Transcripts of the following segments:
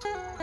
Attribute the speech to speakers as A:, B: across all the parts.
A: Thank you.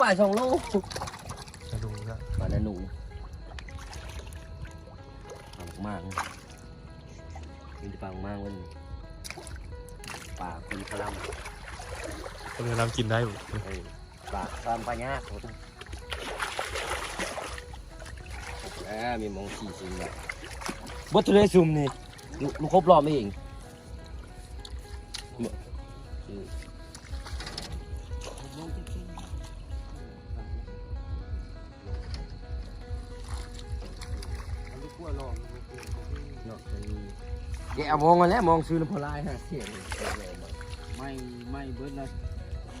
A: ป่ายสองลูก
B: มาดูนะ
A: ปลาดาหนูปลามากมันจะปลามากเวันปลาคุณพลัม
B: คนอื่นน้ำกินได้อยู่
A: เออปลาตามปลายากเขาต้องแล้วมีมองสี่ชิ้นเนี่ยบัตรเลยซุ่มนี่ลูกลูกครบรอบไม่เอง แกะมองกันแล้วมองซื้อน้ำพลายฮะเสียง
C: ไม่ไม่เบิดนะ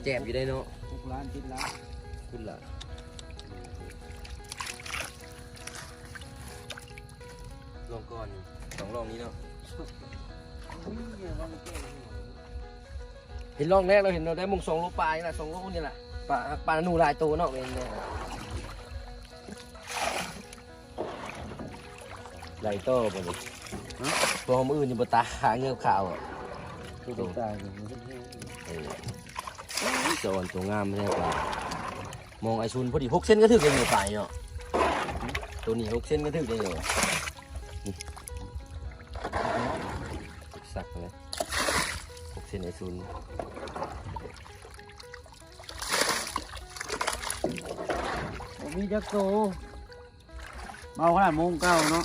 A: แจบอยู่ได้เนาะ
C: ทุกร้านติดร้าน
A: ขึ้นละลองก่อนสองลองนี้เนาะเห็นลองแรกเราเห็นเราได้มุงสองโลปลายนะสองโลนี่แหละปลาปลาหนูลายโตเนาะเป็นเนี่ยลายโตบ่เลย ตัวของมืออื่นอยู่บนตาหาเงือบขาวอะ
C: ทุกตายเลย
A: เออโจรตัวงามไม่ใช่ปลามองไอชุนพอดีหกเส้นก็ถึงเลยไปเนาะตัวนี้หกเส้นก็ถึงเลยนี่สักเลยหกเส้นไอชุน
C: ผมมีจักโตเมาขนาดโมงเก้าเนาะ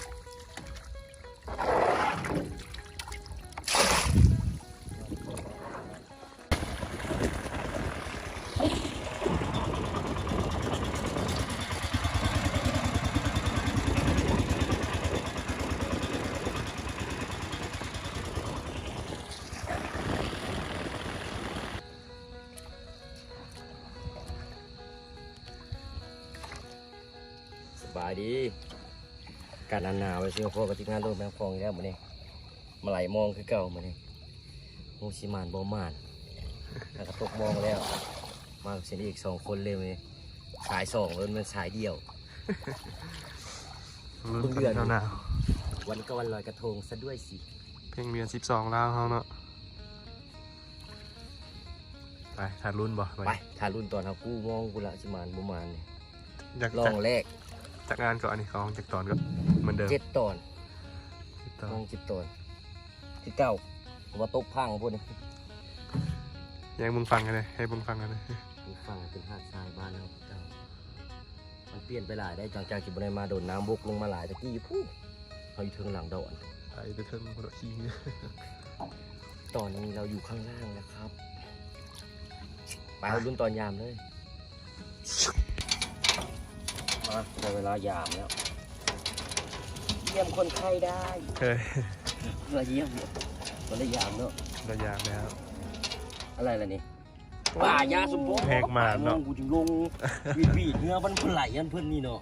A: ดีการหนาวไปเชียวพวกกับที่งานโดนแมงฟองอีกแล้วมาเนี่ยมาไหลมองคือเก่ามาเนี่ยงูชิมานบอมานแล้วก็ตกมองแล้ว มาเสียอีกสองคนเลยมาเนี่ยสายสองแล้วมันสายเดียว
B: รุ่นกันหนาว
A: วันก็วันลอยกระทงซะด้วยสิ
B: ๆเพ่งเรียนสิบสองแล้วเขาเนาะไปถ่ายรุ่นบ่
A: ไปทารุ่นตอนเขากู้มองกุละชิมานบมานเนี่ย
B: อยาก
A: ลอ
B: จาก
A: งแรก
B: จากงานก่อนอันนี้ของจากตอนก็เหมือนเดิม
A: เจ็ดตอน
B: ตอน
A: มองเจ็ดตอนที่เก้าผมว่าตกพังพวกนี้
B: อยากให้มึงฟังกันเลยให้มึงฟังกันเลย
A: มีฟังเป็นหาดทรายบ้านเราที่เก้ามันเปลี่ยนไปหลายได้จากจากที่บริมาโดนน้ำบุกลงมาหลายตะกี้พูเขาอยู่เทิงหลังโดอน
B: ไปไปเทิงคนละขี้
A: ตอนนี้เราอยู่ข้างล่างนะครับ ไปเอารุ่นตอนยามเลย มาได้เวลายามแล้ว เยี่ยมคนไข้ได้
B: เฮ้ย
A: มาเยี่ยมเนี่ยคนละยามเนาะ
B: ระยะแล้ว
A: อะไรล่ะนี่ป่ายาสมบูรณ์
B: แพงมากเนาะ
A: กูจึงลงวีดวีดเนื้อมันเพิ่นไหลยันเพิ่นนี่เนาะ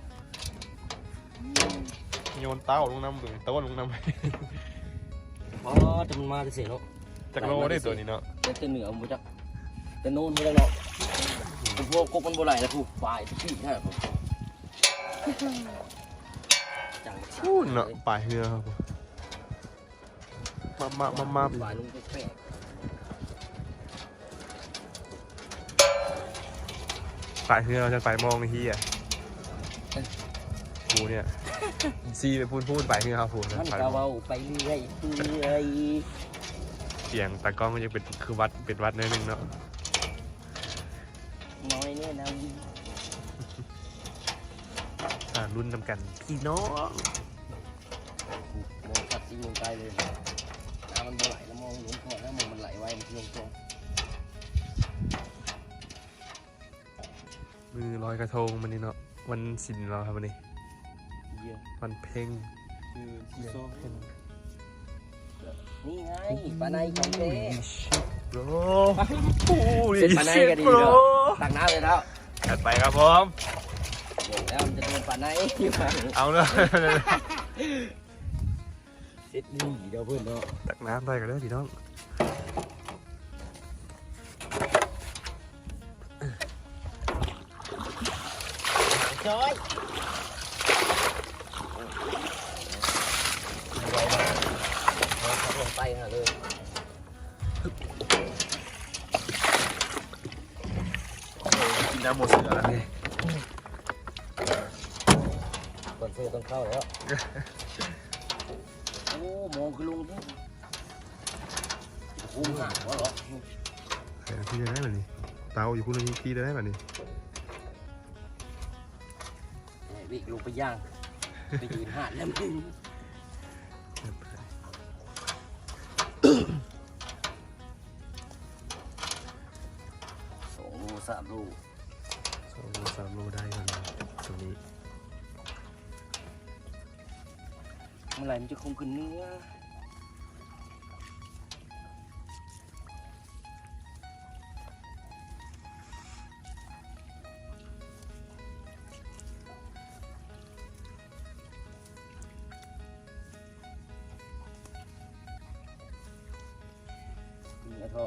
B: โยนเต้าลงน้ำเลยต้นลงน้ำ
A: อ๋อแต่มันมาจะเสียเนาะ
B: จากโลได้ตัวนี้เนาะ
A: แต่แต่เหนือมันจักแต่โน่นไม่ได้เนาะผมพวกกบมันบ่ไหลแล้วถูกปลายที่แท้ผม จัง
B: พูดเนาะปลายเรือครับผมมามามามา
A: หวานลุงแปลก
B: สายเฮือเราจะสายมองไอ้เฮียกูเนี่ยซีไปพูดพูดไปเฮือเขาพูด
A: ๆ
B: นะ
A: มัน
B: สาย
A: ก็
B: มอง
A: เว้าไปเรื่อยเรื่อย
B: เสียงตากล้องมันยังเป็นคือวัดเป็นวัดนิดนึงเนาะ
A: น้อยเนี่ยนะ
B: อ่ารุ่นนำกันพี่น้อง
A: มองขัดซีลงใต้เลยน้ำมันบ่ไหลแล้วมองหลวงก่อนแล้วมองมันไหลไว้มันลงตรง
B: มือลอยกระทงมันนี่เนาะวันศิลเราครับวันนี้
A: เยี่ยม
B: วันเพ่ง
C: คือซีโซ่
A: นี่ไงปลาในของเจ๊
B: โร
A: เสร็จปลาในก็ดีเนาะตักน้ำเลยแล้ว
B: จัดไปครับผม
A: เดี๋ยวแล้วมันจะโดนปลาในอยู่ข้าง
B: เอาเลย
A: เสร็จนี่เดี๋ยวเพื่อนเนาะ
B: ตักน้ำได้กันแล้วพี่น้อง
A: จอยไว้มาเอาขับลงไปหาเลย
B: กินน้ำหมดเสือแล้ว นี่
A: ก่อนเสื้อต้องเข้าแล้ว โอ้มองคือลุงที่คุ้มหาวะเหรอ
B: ใส่ที่ได้แบบนี้ เตาอยู่คุณลุงที่ได้แบบนี้
A: วิ่งลงไปย่าง ไปยืนหาดแล้วมึงสองลูกสามลูก
B: สองโลสามโลได้กันตรงนี้
A: มื่อไหร่มันจะคงขึ้นเนื้อนี่ไอ้ท่อ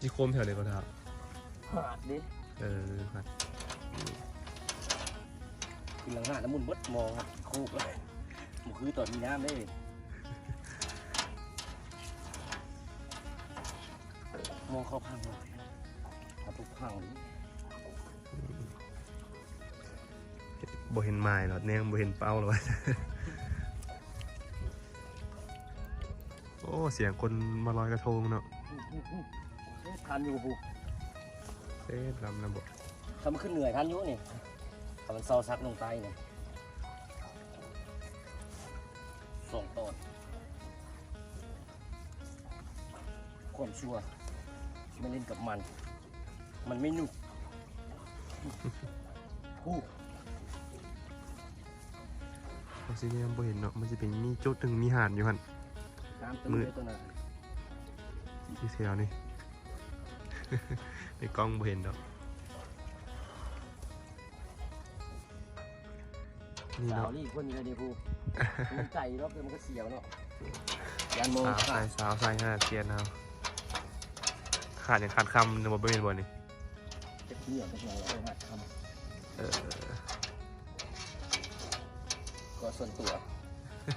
B: ที่โคมแถวเลยก็ได้
A: หาดดิ
B: เออครับ
A: คือหลังหาดน้ำมุนบดมองครับคูกเลยมันคือตอนมีน้ำเลยมองเข้าพังเลยเอาทุกพังเลย
B: บ่เห็นไม้หรอแนงบ่เห็นเป้าหรอโอ้ เสียงคนมาลอยกระทงเนาะ
A: ทันอยู่บุ
B: เอ๊ะลำนะบ่
A: ทำมันขึ้นเหนื่อยทันอยู่นี่ทำ มันเศร้าซักลงใต้เนี่ยสองตอนความชั่วไม่เล่นกับมัน มันไม่หนุกฮู้
B: เอาสิเนี่ยบ่เห็นเนาะ มันจะเป็นมีจุดหนึ่งมีหาดอยู่หัน
A: น้ำตื้น
B: มืด
A: เลยตัวนั้น
B: ที่เสียวนี่ ในกล้องบ่เห็นเนาะ นี่
A: สาว
B: เนาะ
A: นี่คนนี้เลยดิพูมันใจรอบเดียวมันก็เสียวเนาะยันโมง
B: สาว
A: ขา
B: ใส่
A: ด
B: สาวใส่ห้าเทียนเอาขาดอย่างขาดคำนึกว่าบ่เป็นบ่นี่
A: จะเที่ยวจะเที่ยวแล้วหัดท
B: เออำ
A: ก็ส่วนตัว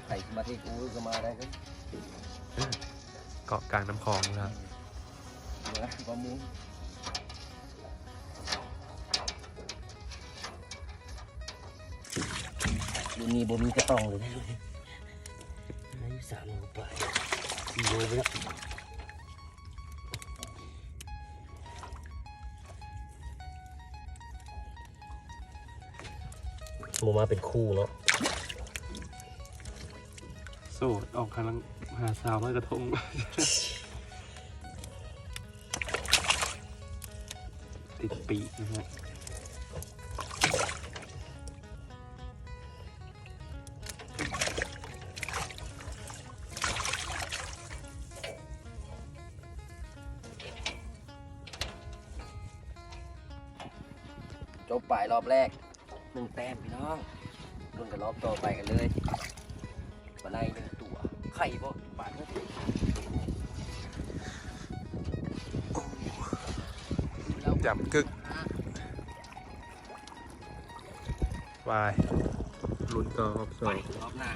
A: ใครมาที่กูก็มาได้ก็
B: เกาะกลางน้ำคลองนะครับ
A: เหนือประมูล รุ่นนี้บ่มีกระต้องเลยนะอายุสามโลไปสี่โลไปแล้วหมูมาเป็นคู่เนาะ
B: โสดออกกำลังหาสาวลอยกระทง ติดปีกนะฮะ
A: บป่ายรอบแรกหนึ่งแต้มพี่น้องรุ่นกับรอบต่อไปกันเลยวันในหนึ่งตัวไข่บ่บาทเท่าไหร่
B: จำกึกวายลุ้นต่อรอบสอ
A: ไป
B: ง
A: รอบหน้า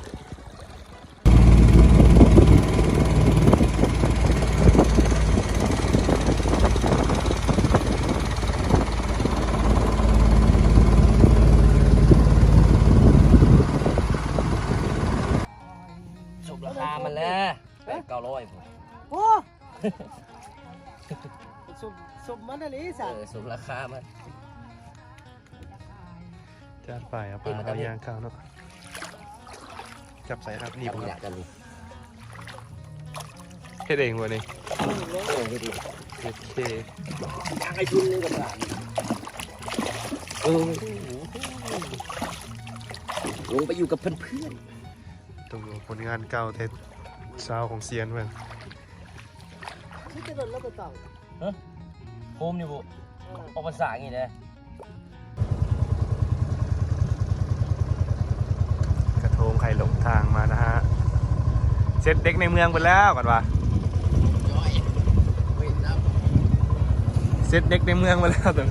C: สมสมมันอะไร
A: เอ
C: สัตว์
A: อสมราคามัน
B: จัดไปเอาปลาเอายางข้าวเนาะจับใส่ครับนี่
A: นี่
B: ผ
A: ผมม
B: ค
A: อ
B: รั
A: ยา
B: บ
A: กกันนี่
B: เฮ็ดเองวะนี่
A: โอ้ยดี
B: เฮ็ดเค
A: อยากให้ชุนนึงกับหลานเออลงไปอยู่กับเพื่อน
B: ตรงผลงานเก่าเทส เช้าของเซียนเพื่อน
C: นี่จะโดนแล้วก็ต่าง
A: ๆโคมนี่บุออกภาษาอย่างงี้นะ
B: กระทงไข่หลงทางมานะฮะเสร็จเด็กในเมืองไปแล้วก่อนวะ
A: ย้อยเว้นน้ำ
B: เสร็จเด็กในเมืองไปแล้วแต่